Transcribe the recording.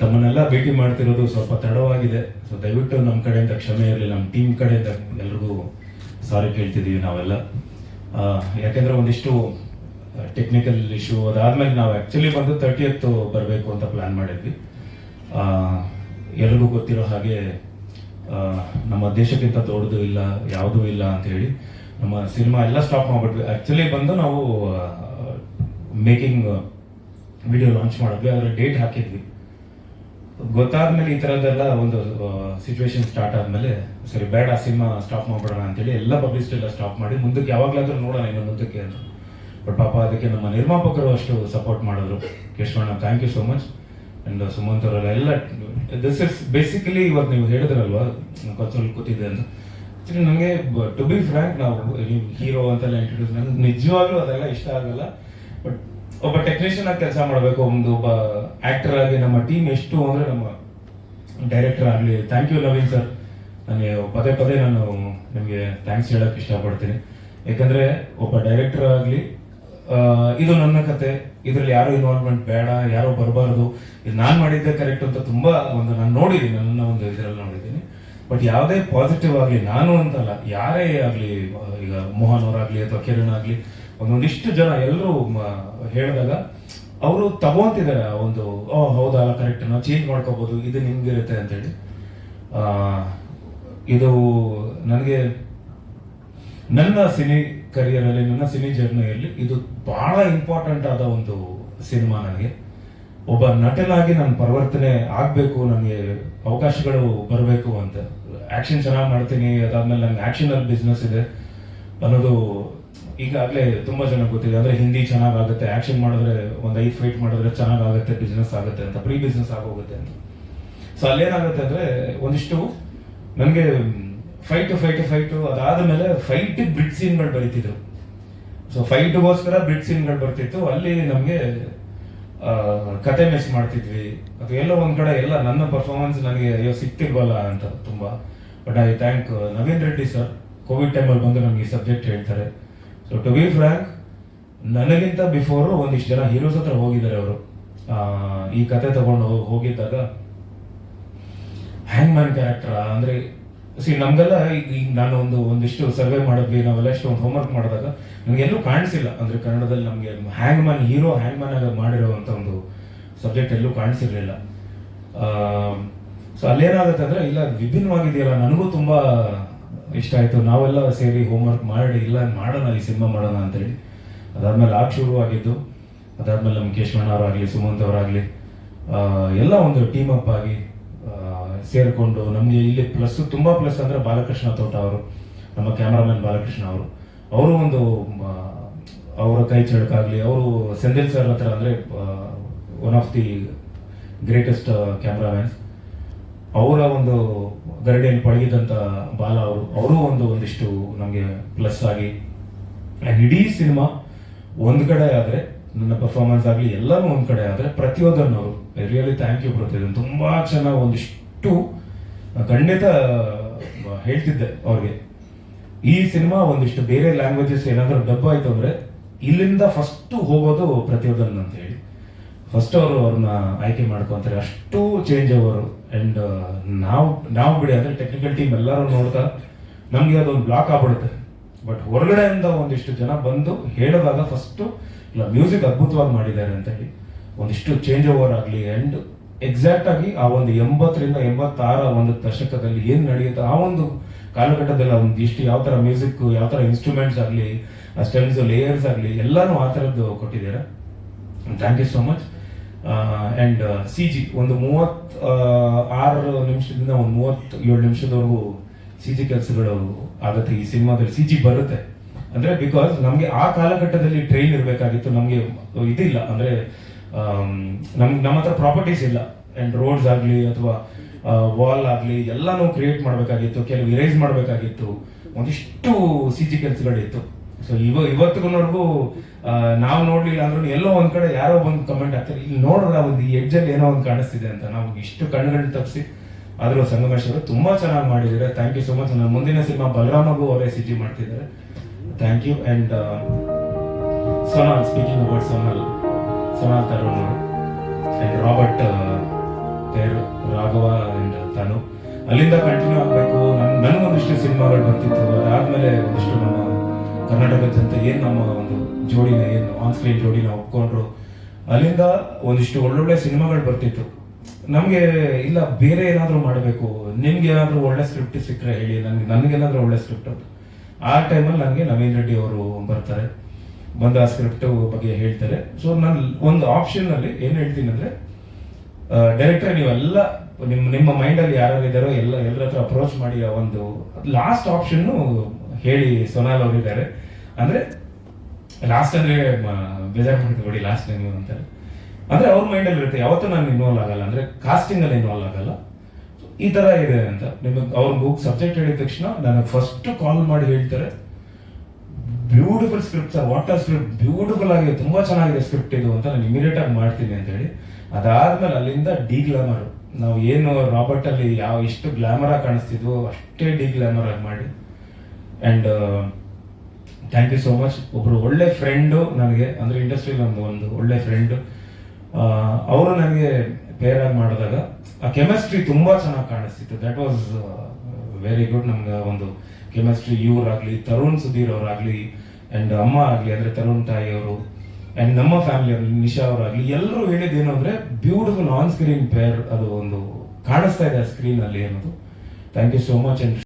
ತಮ್ಮನ್ನೆಲ್ಲ ಭೇಟಿ ಮಾಡ್ತಿರೋದು ಸ್ವಲ್ಪ ತಡವಾಗಿದೆ. ಸೊ ದಯವಿಟ್ಟು ನಮ್ಮ ಕಡೆಯಿಂದ ಕ್ಷಮೆ ಇರಲಿ ನಮ್ಮ ಟೀಮ್ ಕಡೆಯಿಂದ ಎಲ್ರಿಗೂ ಸಾರಿ ಕೇಳ್ತಿದ್ದೀವಿ ನಾವೆಲ್ಲ. ಯಾಕೆಂದ್ರೆ ಒಂದಿಷ್ಟು ಟೆಕ್ನಿಕಲ್ ಇಶ್ಯೂ ಅದಾದಮೇಲೆ ನಾವು ಆ್ಯಕ್ಚುಲಿ ಬಂದು ತರ್ಟಿಯತ್ತು ಬರಬೇಕು ಅಂತ ಪ್ಲ್ಯಾನ್ ಮಾಡಿದ್ವಿ. ಎಲ್ರಿಗೂ ಗೊತ್ತಿರೋ ಹಾಗೆ ನಮ್ಮ ದೇಶಕ್ಕಿಂತ ದೊಡ್ಡದು ಇಲ್ಲ, ಯಾವುದೂ ಇಲ್ಲ ಅಂತ ಹೇಳಿ ನಮ್ಮ ಸಿನಿಮಾ ಎಲ್ಲ ಸ್ಟಾಪ್ ಮಾಡ್ಬಿಟ್ವಿ. ಆ್ಯಕ್ಚುಲಿ ಬಂದು ನಾವು ಮೇಕಿಂಗ್ ವಿಡಿಯೋ ಲಾಂಚ್ ಮಾಡಿದ್ವಿ ಅದರ ಡೇಟ್ ಹಾಕಿದ್ವಿ. ಗೊತ್ತಾದ್ಮೇಲೆ ಈ ಥರದ್ದೆಲ್ಲ ಒಂದು ಸಿಚುವೇಶನ್ ಸ್ಟಾರ್ಟ್ ಆದಮೇಲೆ, ಸರಿ, ಬೇಡ, ಸಿನಿಮಾ ಸ್ಟಾಪ್ ಮಾಡ್ಬಿಡೋಣ ಅಂತೇಳಿ ಎಲ್ಲ ಪಬ್ಲಿಸಿಟಿ ಎಲ್ಲ ಸ್ಟಾಪ್ ಮಾಡಿ ಮುಂದಕ್ಕೆ ಯಾವಾಗಲಾದರೂ ನೋಡೋಣ ಇನ್ನು ಮುಂದಕ್ಕೆ ಅಂತ. ಬಟ್ ಪಾಪ ಅದಕ್ಕೆ ನಮ್ಮ ನಿರ್ಮಾಪಕರು ಅಷ್ಟು ಸಪೋರ್ಟ್ ಮಾಡಿದ್ರು. ಕೇಶವಣ್ಣ thank you so much and Sumanth ಅವರೆಲ್ಲ ಎಲ್ಲ ದಿಸ್ ಇಸ್ ಬೇಸಿಕಲಿ ಇವತ್ತು ನೀವು ಹೇಳಿದ್ರಲ್ವಾ ಕನ್ಸೋಲ್ ಕೂತಿದ್ದೆ ಅಂತ. ಆಕ್ಚುಲಿ ನನಗೆ ಟು ಬಿ ಫ್ರ್ಯಾಂಕ್ ನಾವು ಹೀರೋ ಅಂತೆಲ್ಲ ಇಂಟ್ರೊಡ್ಯೂಸ್ ನನಗೆ ನಿಜವಾಗ್ಲೂ ಅದೆಲ್ಲ ಇಷ್ಟ ಆಗಲ್ಲ. ಬಟ್ ಒಬ್ಬ ಟೆಕ್ನಿಷಿಯನ್ ಆಗಿ ಕೆಲಸ ಮಾಡಬೇಕು, ಒಂದು ಒಬ್ಬ ಆಕ್ಟರ್ ಆಗಿ ನಮ್ಮ ಟೀಮ್ ಎಷ್ಟು ಅಂದ್ರೆ ನಮ್ಮ ಡೈರೆಕ್ಟರ್ ಆಗಲಿ. ಥ್ಯಾಂಕ್ ಯು ನವೀನ್ ಸರ್ ನನಗೆ ಪದೇ ಪದೇ ನಾನು ನಿಮಗೆ ಥ್ಯಾಂಕ್ಸ್ ಹೇಳಕ್ ಇಷ್ಟಪಡ್ತೀನಿ. ಯಾಕಂದ್ರೆ ಒಬ್ಬ ಡೈರೆಕ್ಟರ್ ಆಗಲಿ ಇದು ನನ್ನ ಕತೆ. ಇದರಲ್ಲಿ ಯಾರು ಇನ್ವಾಲ್ವ್ಮೆಂಟ್ ಬೇಡ, ಯಾರು ಬರಬಾರ್ದು. ಇದು ನಾನು ಮಾಡಿದ್ದೆ ಕರೆಕ್ಟ್ ಅಂತ ತುಂಬಾ ಒಂದು ನಾನು ನೋಡಿದ್ದೀನಿ, ನನ್ನ ಒಂದು ಇದರಲ್ಲಿ ನೋಡಿದ್ದೀನಿ. ಬಟ್ ಯಾವುದೇ ಪಾಸಿಟಿವ್ ಆಗಲಿ, ನಾನು ಅಂತಲ್ಲ, ಯಾರೇ ಆಗಲಿ ಈಗ ಮೋಹನ್ ಅವರಾಗಲಿ ಅಥವಾ ಕಿರಣ್ ಆಗಲಿ ಒಂದೊಂದಿಷ್ಟು ಜನ ಎಲ್ಲರೂ ಹೇಳಿದಾಗ ಅವರು ತಗೊಂತಿದ್ದಾರೆ ಒಂದು, ಓ, ಹೌದಾ ಕರೆಕ್ಟ್ ನಾವು ಚೇಂಜ್ ಮಾಡ್ಕೋಬಹುದು ಇದು ನಿಮ್ಗಿರುತ್ತೆ ಅಂತೇಳಿ. ಇದು ನನಗೆ ನನ್ನ ಸಿನಿ ಕರಿಯರಲ್ಲಿ, ನನ್ನ ಸಿನಿ ಜರ್ನಿಯಲ್ಲಿ ಇದು ಬಹಳ ಇಂಪಾರ್ಟೆಂಟ್ ಆದ ಒಂದು ಸಿನಿಮಾ ನನಗೆ. ಒಬ್ಬ ನಟನಾಗಿ ನಾನು ಪರಿವರ್ತನೆ ಆಗಬೇಕು, ನನಗೆ ಅವಕಾಶಗಳು ಬರಬೇಕು ಅಂತ. ಆಕ್ಷನ್ ಚೆನ್ನಾಗಿ ಮಾಡ್ತೀನಿ, ಅದಾದ್ಮೇಲೆ ನನ್ನ ಆಕ್ಷನ್ ಅಲ್ಲಿ ಬಿಸ್ನೆಸ್ ಇದೆ ಅನ್ನೋದು ಈಗಾಗಲೇ ತುಂಬ ಜನ ಗೊತ್ತಿದೆ. ಅಂದ್ರೆ ಹಿಂದಿ ಚೆನ್ನಾಗಾಗುತ್ತೆ. ಆ್ಯಕ್ಷನ್ ಮಾಡಿದ್ರೆ ಒಂದು ಐದು ಫೈಟ್ ಮಾಡಿದ್ರೆ ಚೆನ್ನಾಗಾಗುತ್ತೆ ಬಿಸ್ನೆಸ್ ಆಗುತ್ತೆ ಅಂತ. ಪ್ರೀ ಬಿಸ್ನೆಸ್ ಆಗೋಗುತ್ತೆ ಅಂತ. ಸೊ ಅಲ್ಲೇನಾಗುತ್ತೆ ಅಂದ್ರೆ ಒಂದಿಷ್ಟು ನನಗೆ ಫೈಟ್ ಫೈಟ್ ಫೈಟ್ ಅದಾದ್ಮೇಲೆ ಫೈಟ್ ಬ್ರಿಡ್ ಸೀನ್ಗಳು ಬರೀತಿದ್ರು. ಸೊ ಫೈಟ್ಗೋಸ್ಕರ ಬ್ರಿಡ್ ಸೀನ್ಗಳು ಬರ್ತಿತ್ತು. ಅಲ್ಲಿ ನಮಗೆ ಕತೆ ಮಿಸ್ ಮಾಡ್ತಿದ್ವಿ. ಅಥವಾ ಎಲ್ಲೋ ಒಂದು ಕಡೆ ಎಲ್ಲ ನನ್ನ ಪರ್ಫಾರ್ಮೆನ್ಸ್ ನನಗೆ ಅಯ್ಯೋ ಸಿಗ್ತಿಲ್ವಲ್ಲ ಅಂತ ತುಂಬಾ. But I thank Naveen Reddy sir Covid ಟೈಮಲ್ಲಿ ಬಂದು ನಮಗೆ ಈ ಸಬ್ಜೆಕ್ಟ್ ಹೇಳ್ತಾರೆ. ಸೊ ಟು ಬಿ ಫ್ರ್ಯಾಂಕ್ ನನಗಿಂತ ಬಿಫೋರ್ ಒಂದಿಷ್ಟು ಜನ ಹೀರೋಸ್ ಹತ್ರ ಹೋಗಿದ್ದಾರೆ ಅವರು. ಈ ಕತೆ ತಗೊಂಡು ಹೋಗ್- ಹೋಗಿದ್ದಾಗ ಹ್ಯಾಂಗ್ ಮ್ಯಾನ್ ಕ್ಯಾರೆಕ್ಟರ್ ಅಂದ್ರೆ ಸಿ ನಮ್ಗೆಲ್ಲ ಈಗ ನಾನು ಒಂದು, ಒಂದಿಷ್ಟು ಸರ್ವೆ ಮಾಡಿದ್ವಿ, ನಾವೆಲ್ಲ ಎಷ್ಟು ಒಂದು ಹೋಮ್ವರ್ಕ್ ಮಾಡಿದಾಗ ನಮ್ಗೆ ಎಲ್ಲೂ ಕಾಣಿಸಿಲ್ಲ. ಅಂದ್ರೆ ಕನ್ನಡದಲ್ಲಿ ನಮಗೆ hangman hero hangman ಆಗಿ ಮಾಡಿರೋವಂಥ ಒಂದು ಸಬ್ಜೆಕ್ಟ್ ಎಲ್ಲೂ ಕಾಣಿಸಿರಲಿಲ್ಲ. ಸೊ ಅಲ್ಲೇನಾಗುತ್ತೆ ಅಂದರೆ, ಇಲ್ಲ, ವಿಭಿನ್ನವಾಗಿದೆಯಲ್ಲ, ನನಗೂ ತುಂಬಾ ಇಷ್ಟ ಆಯ್ತು. ನಾವೆಲ್ಲ ಸೇರಿ ಹೋಮ್ವರ್ಕ್ ಮಾಡಿ, ಇಲ್ಲ, ಮಾಡೋಣ ಈ ಸಿನಿಮಾ ಮಾಡೋಣ ಅಂತೇಳಿ. ಅದಾದಮೇಲೆ ಆಗ ಶುರು ಆಗಿದ್ದು ಅದಾದ್ಮೇಲೆ ನಮ್ಮ ಕೇಶವಣ್ಣ ಅವರಾಗ್ಲಿ, ಸುಮಂತ್ ಅವರಾಗಲಿ ಎಲ್ಲ ಒಂದು ಟೀಮ್ ಅಪ್ ಆಗಿ ಸೇರಿಕೊಂಡು ನಮಗೆ ಇಲ್ಲಿ ಪ್ಲಸ್ ತುಂಬಾ ಪ್ಲಸ್ ಅಂದ್ರೆ ಬಾಲಕೃಷ್ಣ ತೋಟ ಅವರು, ನಮ್ಮ ಕ್ಯಾಮ್ರಾಮನ್ ಬಾಲಕೃಷ್ಣ ಅವರು. ಅವರು ಒಂದು ಅವರ ಕೈ ಚಳಕಾಗ್ಲಿ, ಅವರು ಸೆಂದಿಲ್ ಸರ್ ಹತ್ರ ಅಂದ್ರೆ one of the greatest cameramen ಅವರ ಒಂದು ಗರಡಿಯಲ್ಲಿ ಪಳಗಿದಂತ ಬಾಲ ಅವರು ಅವರು ಒಂದು ಒಂದಿಷ್ಟು ನಮಗೆ ಪ್ಲಸ್ ಆಗಿ. ಇಡೀ ಸಿನಿಮಾ ಒಂದು ಕಡೆ ಆದರೆ, ನನ್ನ ಪರ್ಫಾರ್ಮೆನ್ಸ್ ಆಗಲಿ ಎಲ್ಲರೂ ಒಂದು ಕಡೆ ಆದರೆ ಪ್ರತಿಯೊಂದನ್ನು ಅವರು ರಿಯಲಿ ಥ್ಯಾಂಕ್ ಯು ಪ್ರತಿಯೊಂದು. ತುಂಬಾ ಚೆನ್ನಾಗಿ ಒಂದಿಷ್ಟು ಖಂಡಿತ ಹೇಳ್ತಿದ್ದೆ ಅವ್ರಿಗೆ. ಈ ಸಿನಿಮಾ ಒಂದಿಷ್ಟು ಬೇರೆ ಲ್ಯಾಂಗ್ವೇಜಸ್ ಏನಾದರೂ ಡಬ್ ಆಯ್ತು ಅಂದ್ರೆ, ಇಲ್ಲಿಂದ ಫಸ್ಟ್ ಹೋಗೋದು ಪ್ರತಿಯೊಂದನ್ನು ಅಂತ ಹೇಳಿ. ಫಸ್ಟ್ ಅವರು ಅವ್ರನ್ನ ಆಯ್ಕೆ ಮಾಡ್ಕೊಂತಾರೆ. ಅಷ್ಟು ಚೇಂಜ್ ಅವರು. ಅಂಡ್ ನಾವು ನಾವು ಬಿಡಿ ಅಂದರೆ ಟೆಕ್ನಿಕಲ್ ಟೀಮ್ ಎಲ್ಲರೂ ನೋಡ್ತಾ ನಮಗೆ ಅದೊಂದು ಬ್ಲಾಕ್ ಆಗ್ಬಿಡುತ್ತೆ. ಬಟ್ ಹೊರಗಡೆಯಿಂದ ಒಂದಿಷ್ಟು ಜನ ಬಂದು ಹೇಳಿದಾಗ ಫಸ್ಟು ಇಲ್ಲ ಮ್ಯೂಸಿಕ್ ಅದ್ಭುತವಾಗಿ ಮಾಡಿದ್ದಾರೆ ಅಂತ ಹೇಳಿ ಒಂದಿಷ್ಟು ಚೇಂಜ್ ಓವರ್ ಆಗಲಿ ಆ್ಯಂಡ್ ಎಕ್ಸಾಕ್ಟ್ ಆಗಿ ಆ ಒಂದು ಎಂಬತ್ತರಿಂದ ಎಂಬತ್ತಾರ ಒಂದು ದಶಕದಲ್ಲಿ ಏನು ನಡೆಯುತ್ತೆ ಆ ಒಂದು ಕಾಲಘಟ್ಟದಲ್ಲಿ ಒಂದು ಇಷ್ಟು ಯಾವ ಥರ ಮ್ಯೂಸಿಕ್ ಯಾವ ಥರ ಇನ್ಸ್ಟ್ರೂಮೆಂಟ್ಸ್ ಆಗಲಿ, ಆ ಸ್ಟೆಮ್ಸ್ ಲೇಯರ್ಸ್ ಆಗಲಿ ಎಲ್ಲನೂ ಆ ಥರದ್ದು ಕೊಟ್ಟಿದ್ದೀರಾ. Thank you so much and C G ಒಂದು ಮೂವತ್ ಆರು ನಿಮಿಷದಿಂದ ಒಂದು ಮೂವತ್ ಏಳು ನಿಮಿಷದವರೆಗೂ ಸಿ ಜಿ ಕೆಲಸಗಳು ಆಗುತ್ತೆ ಈ ಸಿನಿಮಾದಲ್ಲಿ. ಸಿ ಜಿ ಬರುತ್ತೆ. ಅಂದ್ರೆ ಬಿಕಾಸ್ ನಮಗೆ ಆ ಕಾಲಘಟ್ಟದಲ್ಲಿ ಟ್ರೈನ್ ಇರಬೇಕಾಗಿತ್ತು. ನಮಗೆ ಇದಿಲ್ಲ. ಅಂದ್ರೆ ನಮ್ಗೆ ನಮ್, ನಮ್ಮ ಹತ್ರ ಪ್ರಾಪರ್ಟೀಸ್ ಇಲ್ಲ. ಅಂಡ್ ರೋಡ್ಸ್ ಆಗಲಿ ಅಥವಾ ವಾಲ್ ಆಗಲಿ ಎಲ್ಲಾನು ಕ್ರಿಯೇಟ್ ಮಾಡಬೇಕಾಗಿತ್ತು. ಕೆಲವು ಇರೇಸ್ ಮಾಡಬೇಕಾಗಿತ್ತು. ಒಂದಿಷ್ಟು ಸಿ ಜಿ ಕೆಲಸಗಳಿತ್ತು. ಸೊ ಇವ ಇವತ್ತಿಗೂ ನಾವು ನೋಡ್ಲಿಲ್ಲ ಅಂದ್ರೂ ಎಲ್ಲೋ ಒಂದ್ ಕಡೆ ಯಾರೋ ಬಂದು ಕಮೆಂಟ್ ಹಾಕ್ತಾರೆ. ಇಲ್ಲಿ ನೋಡಿದ್ರೆ ಒಂದು ಎಡ್ಜಲ್ಲಿ ಏನೋ ಒಂದು ಕಾಣಿಸ್ತಿದೆ ಅಂತ. ನಾವು ಇಷ್ಟು ಕಣ್ಣುಗಳನ್ನ ತಪ್ಪಿಸಿ ಆದರೂ ಸಂಗಮೇಶ್ ಅವರು ತುಂಬಾ ಚೆನ್ನಾಗಿ ಮಾಡಿದ್ದಾರೆ. ಥ್ಯಾಂಕ್ ಯು ಸೊ ಮಚ್ ನಾನು ಮುಂದಿನ ಸಿನಿಮಾ ಬಲರಾಮಗೂ ಅವರೇ ಸಿ ಜಿ ಮಾಡ್ತಿದ್ದಾರೆ thank you and Sonal speaking about Sonal Sonal Tarun and Robert ಪೇರು ರಾಘವ ಅಂಡ್ ತನು. ಅಲ್ಲಿಂದ ಕಂಟಿನ್ಯೂ ಆಗಬೇಕು. ನನ್ ನನಗೊಂದಿಷ್ಟು ಸಿನಿಮಾಗಳು ಬರ್ತಿತ್ತು ಅದಾದಮೇಲೆ ಒಂದಿಷ್ಟು ನಮ್ಮ ಕರ್ನಾಟಕದ ಜನತೆ ಏನು ನಮ್ಮ ಒಂದು ಜೋಡಿನ ಏನು ಆನ್ ಸ್ಕ್ರೀನ್ ಜೋಡಿನ ಒಪ್ಕೊಂಡ್ರು, ಅಲ್ಲಿಂದ ಒಂದಿಷ್ಟು ಒಳ್ಳೊಳ್ಳೆ ಸಿನಿಮಾಗಳು ಬರ್ತಿತ್ತು. ನಮಗೆ ಇಲ್ಲ, ಬೇರೆ ಏನಾದರೂ ಮಾಡಬೇಕು. ನಿಮ್ಗೆ ಏನಾದರೂ ಒಳ್ಳೆ ಸ್ಕ್ರಿಪ್ಟ್ ಸಿಕ್ಕರೆ ಹೇಳಿ, ನನಗೆ, ನನಗೇನಾದರೂ ಒಳ್ಳೆ ಸ್ಕ್ರಿಪ್ಟ್ ಆ ಟೈಮಲ್ಲಿ ನನಗೆ ನವೀನ್ ರೆಡ್ಡಿ ಅವರು ಬರ್ತಾರೆ, ಬಂದು ಆ ಸ್ಕ್ರಿಪ್ಟ್ ಬಗ್ಗೆ ಹೇಳ್ತಾರೆ. ಸೊ ನಾನು ಒಂದು ಆಪ್ಷನ್ ಅಲ್ಲಿ ಏನು ಹೇಳ್ತೀನಿ ಅಂದ್ರೆ ಡೈರೆಕ್ಟರ್ ನೀವೆಲ್ಲ ನಿಮ್ಮ ನಿಮ್ಮ ಮೈಂಡಲ್ಲಿ ಯಾರು ಇದ್ದಾರೋ ಎಲ್ಲ ಎಲ್ಲರ ಹತ್ರ ಅಪ್ರೋಚ್ ಮಾಡಿ ಆ ಒಂದು ಲಾಸ್ಟ್ ಆಪ್ಷನ್ ಹೇಳಿ ಸೋನಾಲ್ ಅವರಿದ್ದಾರೆ. ಅಂದರೆ ಲಾಸ್ಟ್ ಅಂದ್ರೆ ಬೇಜಾರು ಬೇಜಾರು ಬಿಡಿ ಲಾಸ್ಟ್ ಟೈಮ್ ಅಂತಾರೆ. ಅಂದ್ರೆ ಅವ್ರ ಮೈಂಡಲ್ಲಿ ಇರುತ್ತೆ, ಯಾವತ್ತೂ ನಾನು ಇನ್ವಾಲ್ವ್ ಆಗಲ್ಲ, ಅಂದ್ರೆ ಕಾಸ್ಟಿಂಗ್ ಅಲ್ಲಿ ಇನ್ವಾಲ್ವ್ ಆಗಲ್ಲ. ಈ ತರ ಇದೆ ಅಂತ. ನಿಮಗೆ ಅವ್ರ ಬುಕ್ ಸಬ್ಜೆಕ್ಟ್ ಹೇಳಿದ ತಕ್ಷಣ ನನಗೆ ಫಸ್ಟ್ ಕಾಲ್ ಮಾಡಿ ಹೇಳ್ತಾರೆ. Beautiful script sir water script beautiful ಆಗಿದೆ, ತುಂಬಾ ಚೆನ್ನಾಗಿದೆ ಸ್ಕ್ರಿಪ್ಟ್ ಇದು ಅಂತ ನಾನು ಇಮಿಡಿಯೇಟ್ ಆಗಿ ಮಾಡ್ತೀನಿ ಅಂತ ಹೇಳಿ. ಅದಾದ್ಮೇಲೆ ಅಲ್ಲಿಂದ ಡಿ ಗ್ಲಾಮರ್ ನಾವು ಏನು ರಾಬರ್ಟ್ ಅಲ್ಲಿ ಯಾವ ಎಷ್ಟು ಗ್ಲಾಮರ್ ಆಗಿ ಕಾಣಿಸ್ತಿದ್ವೋ ಅಷ್ಟೇ ಡಿ ಗ್ಲಾಮರ್ ಆಗಿ ಮಾಡಿ. And thank you so much ಒಬ್ಬರು ಒಳ್ಳೆ ಫ್ರೆಂಡು ನನಗೆ, ಅಂದರೆ ಇಂಡಸ್ಟ್ರಿ ಒಂದು ಒಂದು ಒಳ್ಳೆ ಫ್ರೆಂಡು ಅವರು ನನಗೆ ಪೇರ್ ಆಗಿ ಮಾಡಿದಾಗ, ಆ ಕೆಮಿಸ್ಟ್ರಿ ತುಂಬ ಚೆನ್ನಾಗಿ ಕಾಣಿಸ್ತಿತ್ತು. ದ್ಯಾಟ್ ವಾಸ್ ವೆರಿ ಗುಡ್ ನಮ್ಗೆ ಒಂದು ಕೆಮಿಸ್ಟ್ರಿ ಇವರಾಗ್ಲಿ, ತರುಣ್ ಸುಧೀರ್ ಅವರಾಗಲಿ ಆ್ಯಂಡ್ ಅಮ್ಮ ಆಗಲಿ, ಅಂದರೆ ತರುಣ್ ತಾಯಿ ಅವರು ಅಂಡ್ ನಮ್ಮ ಫ್ಯಾಮಿಲಿ ಅವರು, ನಿಶಾ ಅವರಾಗಲಿ ಎಲ್ಲರೂ ಹೇಳಿದ ಅಂದರೆ ಬ್ಯೂಟಿಫುಲ್ ಆನ್ ಸ್ಕ್ರೀನ್ ಪೇರ್ ಅದು ಒಂದು ಕಾಣಿಸ್ತಾ ಇದೆ ಸ್ಕ್ರೀನ್ ಅಲ್ಲಿ ಅನ್ನೋದು. Thank you so much and